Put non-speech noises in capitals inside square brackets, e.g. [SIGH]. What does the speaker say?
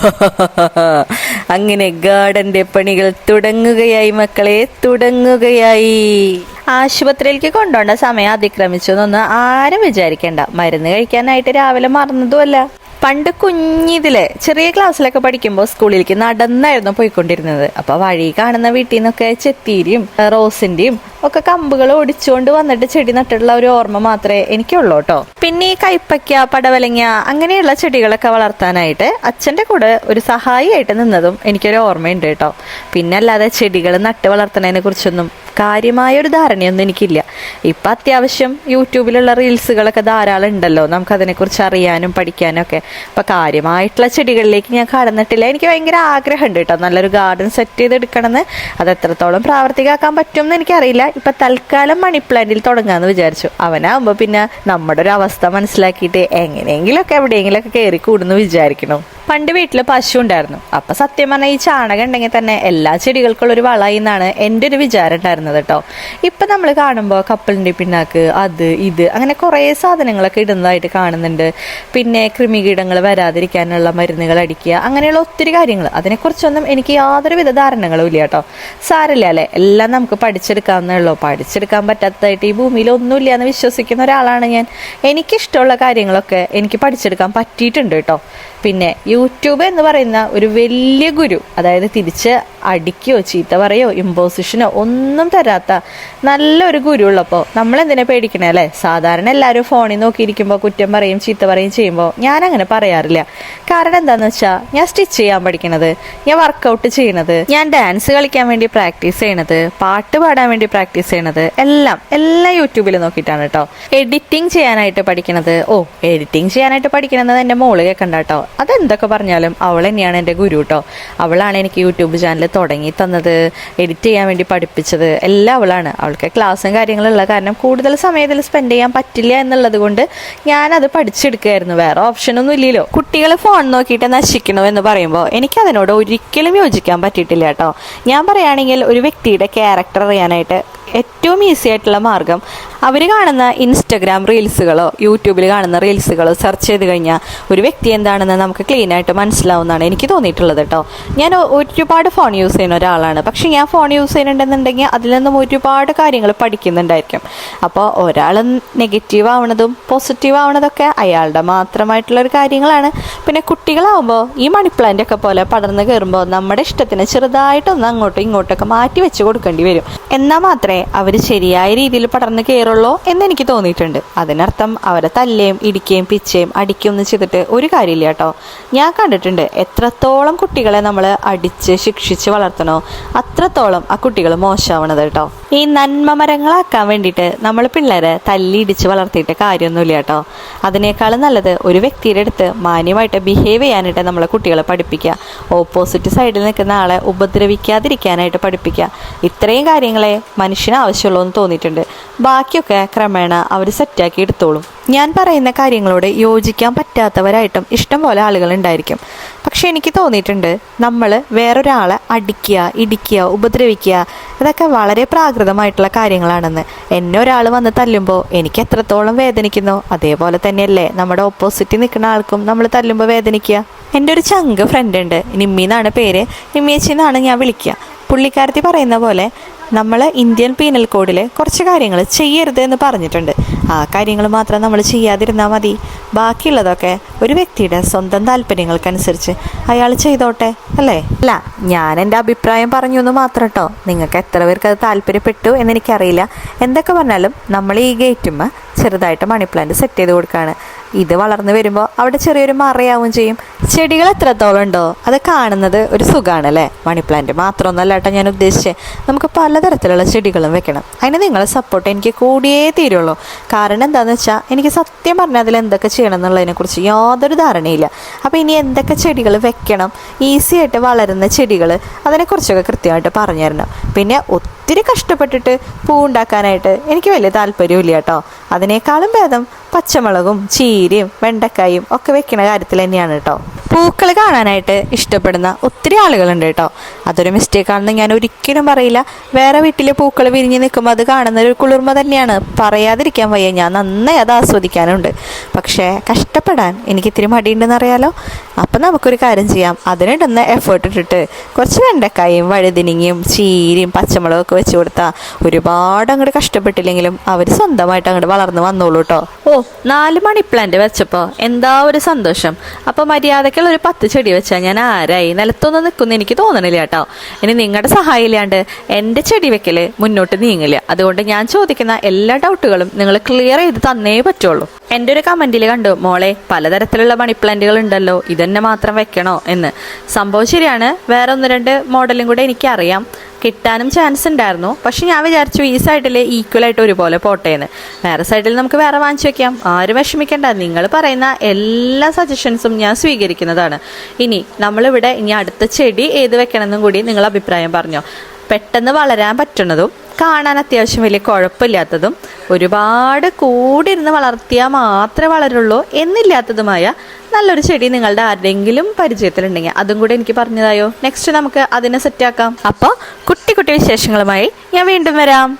[LAUGHS] അങ്ങനെ ഗാർഡന്റെ പണികൾ തുടങ്ങുകയായി മക്കളെ തുടങ്ങുകയായി. ആശുപത്രിയിലേക്ക് കൊണ്ടുപോണ്ട സമയം അതിക്രമിച്ചു എന്നൊന്ന് ആരും വിചാരിക്കണ്ട. മരുന്ന് കഴിക്കാനായിട്ട് രാവിലെ മറന്നതുമല്ല. പണ്ട് കുഞ്ഞിതിലെ ചെറിയ ക്ലാസ്സിലൊക്കെ പഠിക്കുമ്പോൾ സ്കൂളിലേക്ക് നടന്നായിരുന്നു പോയിക്കൊണ്ടിരുന്നത്. അപ്പൊ വഴി കാണുന്ന വീട്ടിൽ നിന്നൊക്കെ ചെത്തീരിയും റോസിന്റെയും ഒക്കെ കമ്പുകൾ ഒടിച്ചുകൊണ്ട് വന്നിട്ട് ചെടി നട്ടിട്ടുള്ള ഒരു ഓർമ്മ മാത്രമേ എനിക്കുള്ളൂ കേട്ടോ. പിന്നെ ഈ കൈപ്പയ്ക്ക പടവലങ്ങ അങ്ങനെയുള്ള ചെടികളൊക്കെ വളർത്താനായിട്ട് അച്ഛന്റെ കൂടെ ഒരു സഹായിയായിട്ട് നിന്നതും എനിക്കൊരു ഓർമ്മയുണ്ട് കേട്ടോ. പിന്നെ അല്ലാതെ ചെടികൾ നട്ട് വളർത്തുന്നതിനെ കുറിച്ചൊന്നും കാര്യമായ ഒരു ധാരണയൊന്നും എനിക്കില്ല. ഇപ്പൊ അത്യാവശ്യം യൂട്യൂബിലുള്ള റീൽസുകളൊക്കെ ധാരാളം ഉണ്ടല്ലോ. നമുക്ക് അതിനെക്കുറിച്ച് അറിയാനും പഠിക്കാനും ഒക്കെ. അപ്പം കാര്യമായിട്ടുള്ള ചെടികളിലേക്ക് ഞാൻ കടന്നിട്ടില്ല. എനിക്ക് ഭയങ്കര ആഗ്രഹമുണ്ട് കേട്ടോ. നല്ലൊരു ഗാർഡൻ സെറ്റ് ചെയ്തെടുക്കണമെന്ന്. അത് എത്രത്തോളം പ്രാവർത്തികമാക്കാൻ പറ്റും എന്ന് എനിക്കറിയില്ല. ഇപ്പൊ തൽക്കാലം മണി പ്ലാന്റിൽ തുടങ്ങാന്ന് വിചാരിച്ചു. അവനാകുമ്പോ പിന്നെ നമ്മുടെ ഒരു അവസ്ഥ മനസ്സിലാക്കിയിട്ട് എങ്ങനെയെങ്കിലുമൊക്കെ എവിടെയെങ്കിലുമൊക്കെ കയറി കൂടുന്നു വിചാരിക്കണം പണ്ട് വീട്ടിൽ പശു ഉണ്ടായിരുന്നു. അപ്പൊ സത്യം പറഞ്ഞാൽ ഈ ചാണകം ഉണ്ടെങ്കിൽ തന്നെ എല്ലാ ചെടികൾക്കുള്ള ഒരു വളയെന്നാണ് എന്റെ ഒരു വിചാരം ഉണ്ടായിരുന്നത് കേട്ടോ. ഇപ്പൊ നമ്മൾ കാണുമ്പോൾ കപ്പലിന്റെ പിണ്ണാക്ക് അത് ഇത് അങ്ങനെ കുറേ സാധനങ്ങളൊക്കെ ഇടുന്നതായിട്ട് കാണുന്നുണ്ട്. പിന്നെ കൃമികീടങ്ങൾ വരാതിരിക്കാനുള്ള മരുന്നുകൾ അടിക്കുക അങ്ങനെയുള്ള ഒത്തിരി കാര്യങ്ങൾ. അതിനെക്കുറിച്ചൊന്നും എനിക്ക് യാതൊരുവിധ ധാരണകളും ഇല്ല കേട്ടോ. സാരില്ല അല്ലേ? എല്ലാം നമുക്ക് പഠിച്ചെടുക്കാവുന്നുള്ളൂ പഠിച്ചെടുക്കാൻ പറ്റാത്തതായിട്ട് ഈ ഭൂമിയിൽ ഒന്നുമില്ല എന്ന് വിശ്വസിക്കുന്ന ഒരാളാണ് ഞാൻ. എനിക്കിഷ്ടമുള്ള കാര്യങ്ങളൊക്കെ എനിക്ക് പഠിച്ചെടുക്കാൻ പറ്റിയിട്ടുണ്ട് കേട്ടോ. പിന്നെ യൂട്യൂബ് എന്ന് പറയുന്ന ഒരു വലിയ ഗുരു അതായത് തിരിച്ച് അടിക്കോ ചീത്ത പറയോ ഇമ്പോസിഷനോ ഒന്നും തരാത്ത നല്ലൊരു ഗുരു ഉള്ളപ്പോൾ നമ്മൾ എന്തിനെ പേടിക്കണേ അല്ലേ? സാധാരണ എല്ലാവരും ഫോണിൽ നോക്കിയിരിക്കുമ്പോൾ കുറ്റം പറയും ചീത്ത പറയും ചെയ്യുമ്പോൾ ഞാൻ അങ്ങനെ പറയാറില്ല. കാരണം എന്താന്ന് വെച്ചാൽ ഞാൻ സ്റ്റിച്ച് ചെയ്യാൻ പഠിക്കണത് ഞാൻ വർക്കൗട്ട് ചെയ്യണത് ഞാൻ ഡാൻസ് കളിക്കാൻ വേണ്ടി പ്രാക്ടീസ് ചെയ്യണത് പാട്ട് പാടാൻ വേണ്ടി പ്രാക്ടീസ് ചെയ്യണത് എല്ലാം എല്ലാം യൂട്യൂബിൽ നോക്കിയിട്ടാണ് കേട്ടോ എഡിറ്റിംഗ് ചെയ്യാനായിട്ട് പഠിക്കണത് ഓ എഡിറ്റിംഗ് ചെയ്യാനായിട്ട് പഠിക്കണത് എന്റെ മോൾ കേൾക്കണ്ട കേട്ടോ അതെന്തൊക്കെ പറഞ്ഞാലും അവൾ തന്നെയാണ് എന്റെ ഗുരു കേട്ടോ അവളാണ് എനിക്ക് യൂട്യൂബ് ചാനൽ തുടങ്ങി തന്നത് എഡിറ്റ് ചെയ്യാൻ വേണ്ടി പഠിപ്പിച്ചത് എല്ലാം അവളാണ്. അവൾക്ക് ക്ലാസ്സും കാര്യങ്ങളുള്ള കാരണം കൂടുതൽ സമയത്തിൽ സ്പെൻഡ് ചെയ്യാൻ പറ്റില്ല എന്നുള്ളത് കൊണ്ട് ഞാനത് പഠിച്ചെടുക്കുകയായിരുന്നു വേറെ ഓപ്ഷനൊന്നും ഇല്ലല്ലോ. കുട്ടികൾ ഫോൺ നോക്കിയിട്ട് നശിക്കണോ എന്ന് പറയുമ്പോൾ എനിക്കതിനോട് ഒരിക്കലും യോജിക്കാൻ പറ്റിയിട്ടില്ല കേട്ടോ ഞാൻ പറയുകയാണെങ്കിൽ ഒരു വ്യക്തിയുടെ ക്യാരക്ടർ അറിയാനായിട്ട് ഏറ്റവും ഈസി ആയിട്ടുള്ള മാർഗം അവർ കാണുന്ന ഇൻസ്റ്റഗ്രാം റീൽസുകളോ യൂട്യൂബിൽ കാണുന്ന റീൽസുകളോ സെർച്ച് ചെയ്ത് കഴിഞ്ഞാൽ ഒരു വ്യക്തി എന്താണെന്ന് നമുക്ക് ക്ലീൻ ആയിട്ട് മനസ്സിലാവുന്നതാണ് എനിക്ക് തോന്നിയിട്ടുള്ളത് കേട്ടോ ഞാൻ ഒരുപാട് ഫോൺ യൂസ് ചെയ്യുന്ന ഒരാളാണ്. പക്ഷെ ഞാൻ ഫോൺ യൂസ് ചെയ്യുന്നുണ്ടെന്നുണ്ടെങ്കിൽ അതിൽ നിന്നും ഒരുപാട് കാര്യങ്ങൾ പഠിക്കുന്നുണ്ടായിരിക്കും. അപ്പോൾ ഒരാൾ നെഗറ്റീവ് ആവണതും പോസിറ്റീവ് ആവണതൊക്കെ അയാളുടെ മാത്രമായിട്ടുള്ള ഒരു കാര്യങ്ങളാണ്. പിന്നെ കുട്ടികളാവുമ്പോൾ ഈ മണി പ്ലാന്റ് ഒക്കെ പോലെ പടർന്ന് കയറുമ്പോൾ നമ്മുടെ ഇഷ്ടത്തിന് ചെറുതായിട്ടൊന്ന് അങ്ങോട്ടും ഇങ്ങോട്ടൊക്കെ മാറ്റി വെച്ച് കൊടുക്കേണ്ടി വരും. എന്നാൽ മാത്രമേ അവർ ശരിയായ രീതിയിൽ പടർന്ന് കയറുള്ളൂ എന്ന് എനിക്ക് തോന്നിയിട്ടുണ്ട്. അതിനർത്ഥം അവരെ തല്ലേം ഇടിക്കുകയും പിച്ചേയും അടിക്കുകയും ഒന്നും ചെയ്തിട്ട് ഒരു കാര്യമില്ല കേട്ടോ. ഞാൻ കണ്ടിട്ടുണ്ട് എത്രത്തോളം കുട്ടികളെ നമ്മൾ അടിച്ച് ശിക്ഷിച്ച് വളർത്തണോ അത്രത്തോളം ആ കുട്ടികൾ മോശമാവണത് കേട്ടോ. ഈ നന്മ മരങ്ങളാക്കാൻ വേണ്ടിയിട്ട് നമ്മൾ പിള്ളേരെ തല്ലിയിടിച്ച് വളർത്തിയിട്ട് കാര്യമൊന്നുമില്ല കേട്ടോ. അതിനേക്കാളും നല്ലത് ഒരു വ്യക്തിയുടെ അടുത്ത് മാന്യമായിട്ട് ബിഹേവ് ചെയ്യാനായിട്ട് നമ്മളെ കുട്ടികളെ പഠിപ്പിക്കുക. ഓപ്പോസിറ്റ് സൈഡിൽ നിൽക്കുന്ന ആളെ ഉപദ്രവിക്കാതിരിക്കാനായിട്ട് പഠിപ്പിക്കുക. ഇത്രയും കാര്യങ്ങളെ മനുഷ്യന് ആവശ്യമുള്ളൂ എന്ന് തോന്നിയിട്ടുണ്ട്. ബാക്കിയൊക്കെ ക്രമേണ അവർ സെറ്റാക്കി എടുത്തോളും. ഞാൻ പറയുന്ന കാര്യങ്ങളോട് യോജിക്കാൻ പറ്റാത്തവരായിട്ടും ഇഷ്ടം പോലെ ആളുകൾ ഉണ്ടായിരിക്കും. പക്ഷെ എനിക്ക് തോന്നിയിട്ടുണ്ട് നമ്മൾ വേറൊരാളെ അടിക്കുക ഇടിക്കുക ഉപദ്രവിക്കുക അതൊക്കെ വളരെ പ്രാകൃതമായിട്ടുള്ള കാര്യങ്ങളാണെന്ന്. എന്നെ ഒരാൾ വന്ന് തല്ലുമ്പോൾ എനിക്ക് എത്രത്തോളം വേദനിക്കുന്നു. അതേപോലെ തന്നെയല്ലേ നമ്മുടെ ഓപ്പോസിറ്റ് നിൽക്കുന്ന ആൾക്കും നമ്മൾ തല്ലുമ്പോൾ വേദനിക്കുക. എന്റെ ഒരു ചങ്ക് ഫ്രണ്ട് ഉണ്ട്. നിമ്മി എന്നാണ് പേര്. നിമ്മിയച്ചി എന്നാണ് ഞാൻ വിളിക്കുക. പുള്ളിക്കാരത്തി പറയുന്ന പോലെ നമ്മൾ ഇന്ത്യൻ പീനൽ കോഡിൽ കുറച്ച് കാര്യങ്ങൾ ചെയ്യരുത് എന്ന് പറഞ്ഞിട്ടുണ്ട്. ആ കാര്യങ്ങൾ മാത്രം നമ്മൾ ചെയ്യാതിരുന്നാൽ മതി. ബാക്കിയുള്ളതൊക്കെ ഒരു വ്യക്തിയുടെ സ്വന്തം താല്പര്യങ്ങൾക്കനുസരിച്ച് അയാൾ ചെയ്തോട്ടെ അല്ലേ? അല്ല ഞാൻ എന്റെ അഭിപ്രായം പറഞ്ഞു എന്ന് മാത്രം കേട്ടോ. നിങ്ങൾക്ക് എത്ര പേർക്ക് അത് താല്പര്യപ്പെട്ടു എന്നെനിക്കറിയില്ല എന്തൊക്കെ പറഞ്ഞാലും നമ്മൾ ഈ ഗേറ്റുമ്മ ചെറുതായിട്ട് മണി പ്ലാന്റ് സെറ്റ് ചെയ്ത് കൊടുക്കുകയാണ് ഇത് വളർന്നു വരുമ്പോൾ അവിടെ ചെറിയൊരു മറയാവും ചെയ്യും. ചെടികൾ എത്രത്തോളം ഉണ്ടോ അത് കാണുന്നത് ഒരു സുഖമാണ് അല്ലേ മണി പ്ലാന്റ് മാത്രമൊന്നുമല്ല കേട്ടോ ഞാൻ ഉദ്ദേശിച്ചത് നമുക്ക് പലതരത്തിലുള്ള ചെടികളും വെക്കണം. അതിന് നിങ്ങളെ സപ്പോർട്ട് എനിക്ക് കൂടിയേ തീരുള്ളൂ. കാരണം എന്താണെന്ന് വെച്ചാൽ എനിക്ക് സത്യം പറഞ്ഞാൽ അതിൽ എന്തൊക്കെ ചെയ്യണം എന്നുള്ളതിനെക്കുറിച്ച് യാതൊരു ധാരണയില്ല. അപ്പോൾ ഇനി എന്തൊക്കെ ചെടികൾ വെക്കണം? ഈസി ആയിട്ട് വളരുന്ന ചെടികൾ അതിനെക്കുറിച്ചൊക്കെ കൃത്യമായിട്ട് പറഞ്ഞു തരണം. പിന്നെ ഒത്തിരി കഷ്ടപ്പെട്ടിട്ട് പൂ ഉണ്ടാക്കാനായിട്ട് എനിക്ക് വലിയ താല്പര്യമില്ല കേട്ടോ. അതിനേക്കാളും ഭേദം പച്ചമുളകും ചീരയും വെണ്ടക്കായും ഒക്കെ വെക്കുന്ന കാര്യത്തിൽ തന്നെയാണ് കേട്ടോ. പൂക്കൾ കാണാനായിട്ട് ഇഷ്ടപ്പെടുന്ന ഒത്തിരി ആളുകളുണ്ട് കേട്ടോ. അതൊരു മിസ്റ്റേക്കാണെന്ന് ഞാൻ ഒരിക്കലും പറയില്ല. വേറെ വീട്ടിലെ പൂക്കൾ വിരിഞ്ഞ് നിൽക്കുമ്പോൾ അത് കാണുന്ന ഒരു കുളിർമ തന്നെയാണ്. പറയാതിരിക്കാൻ വയ്യ. ഞാൻ നന്നായി അത് ആസ്വദിക്കാനുണ്ട്. പക്ഷേ കഷ്ടപ്പെടാൻ എനിക്ക് ഇത്തിരി മടിയുണ്ടെന്ന് അറിയാലോ അപ്പം നമുക്കൊരു കാര്യം ചെയ്യാം. അതിനിടുന്ന എഫേർട്ട് ഇട്ടിട്ട് കുറച്ച് വെണ്ടക്കായും വഴുതിനിങ്ങയും ചീരയും പച്ചമുളകും ഒക്കെ വെച്ച് കൊടുത്താൽ ഒരുപാട് അങ്ങോട്ട് കഷ്ടപ്പെട്ടില്ലെങ്കിലും അവർ സ്വന്തമായിട്ട് അങ്ങോട്ട് വളർന്നു വന്നോളൂ കേട്ടോ ഓ നാല് മണി പ്ലാന്റ് വെച്ചപ്പോൾ എന്താ ഒരു സന്തോഷം. അപ്പോൾ മര്യാദക്കുള്ള ഒരു പത്ത് ചെടി വെച്ചാൽ ഞാൻ ആരായി? നിലത്തൊന്നും നിൽക്കുന്ന എനിക്ക് തോന്നണില്ല കേട്ടോ ഇനി നിങ്ങളുടെ സഹായം ഇല്ലാണ്ട് എന്റെ ചെടി വെക്കൽ മുന്നോട്ട് നീങ്ങില്ല അതുകൊണ്ട് ഞാൻ ചോദിക്കുന്ന എല്ലാ ഡൗട്ടുകളും നിങ്ങൾ ക്ലിയർ ചെയ്ത് തന്നേ പറ്റുള്ളൂ. എന്റെ ഒരു കമന്റിൽ കണ്ടു മോളെ പലതരത്തിലുള്ള മണി പ്ലാന്റുകൾ ഉണ്ടല്ലോ. ഇതന്നെ മാത്രം വെക്കണോ എന്ന്. സംഭവം ശരിയാണ്. വേറെ ഒന്ന് രണ്ട് മോഡലും കൂടെ എനിക്കറിയാം. കിട്ടാനും ചാൻസ് ഉണ്ടായിരുന്നു. പക്ഷെ ഞാൻ വിചാരിച്ചു ഈ സൈഡിൽ ഈക്വൽ ആയിട്ട് ഒരുപോലെ പോട്ടെ എന്ന് വേറെ സൈഡിൽ നമുക്ക് വേറെ വാങ്ങിച്ചു വെക്കാം. ആരും വിഷമിക്കേണ്ട. നിങ്ങൾ പറയുന്ന എല്ലാ സജഷൻസും ഞാൻ സ്വീകരിക്കുന്നതാണ്. ഇനി നമ്മളിവിടെ ഇനി അടുത്ത ചെടി ഏത് വെക്കണമെന്നും കൂടി നിങ്ങൾ അഭിപ്രായം പറഞ്ഞോ. പെട്ടെന്ന് വളരാൻ പറ്റുന്നതും കാണാൻ അത്യാവശ്യം വലിയ കുഴപ്പമില്ലാത്തതും ഒരുപാട് കൂടിയിരുന്ന് വളർത്തിയാൽ മാത്രമേ വളരുള്ളൂ എന്നില്ലാത്തതുമായ നല്ലൊരു ചെടി നിങ്ങളുടെ ആരുടെങ്കിലും പരിചയത്തിലുണ്ടെങ്കിൽ അതും കൂടെ എനിക്ക് പറഞ്ഞതായോ? നെക്സ്റ്റ് നമുക്ക് അതിനെ സെറ്റാക്കാം അപ്പോൾ കുട്ടി കുട്ടി വിശേഷങ്ങളുമായി ഞാൻ വീണ്ടും വരാം.